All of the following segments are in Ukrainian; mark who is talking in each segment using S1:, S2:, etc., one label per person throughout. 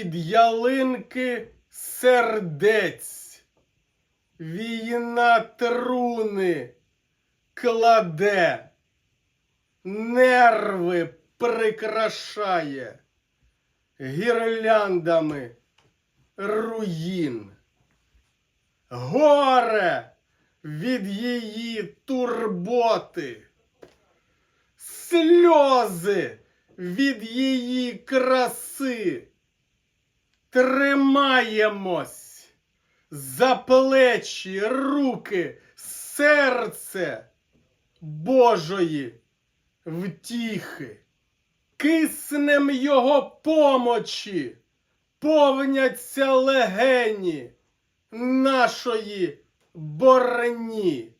S1: під ялинки сердець. Війна труни кладе, нерви прикрашає гірляндами руїн. Горе від її турботи, сльози від її краси. Тримаємось за плечі, руки, серце Божої втіхи. Киснем його помочі повняться легені нашої бороні,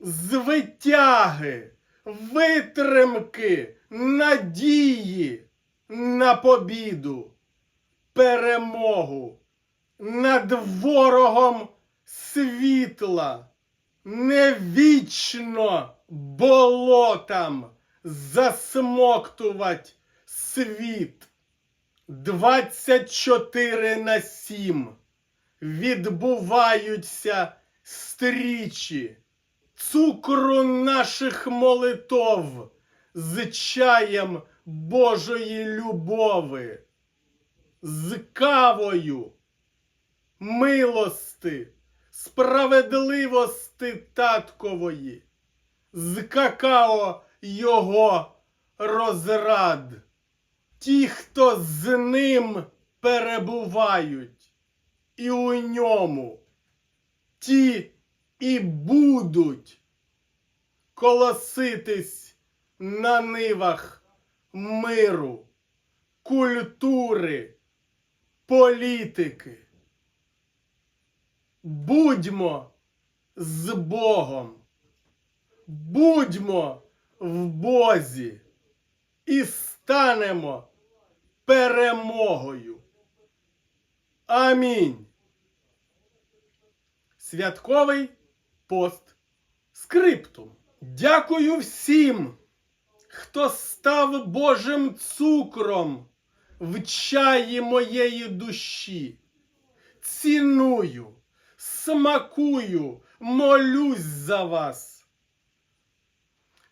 S1: звитяги, витримки, надії на побіду, перемогу над ворогом світла, не вічно болотам засмоктувать світ. 24 на 7 відбуваються стрічі, цукру наших молитов з чаєм Божої любови, з кавою. Милости, справедливости таткової, з какао його розрад. Ті, хто з ним перебувають, і у ньому, ті і будуть колоситись на нивах миру, культури, політики. Будьмо з Богом, будьмо в Бозі і станемо перемогою. Амінь. Святковий пост скриптум. Дякую всім, хто став Божим цукром в чаї моєї душі. Ціную, смакую, молюсь за вас.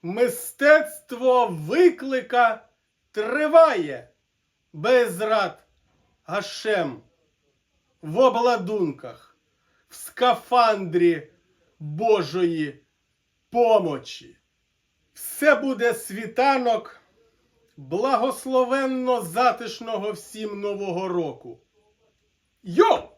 S1: Мистецтво виклика триває без рад Гашем в обладунках, в скафандрі Божої помочі. Все буде світанок благословенно затишного всім Нового року. Йо!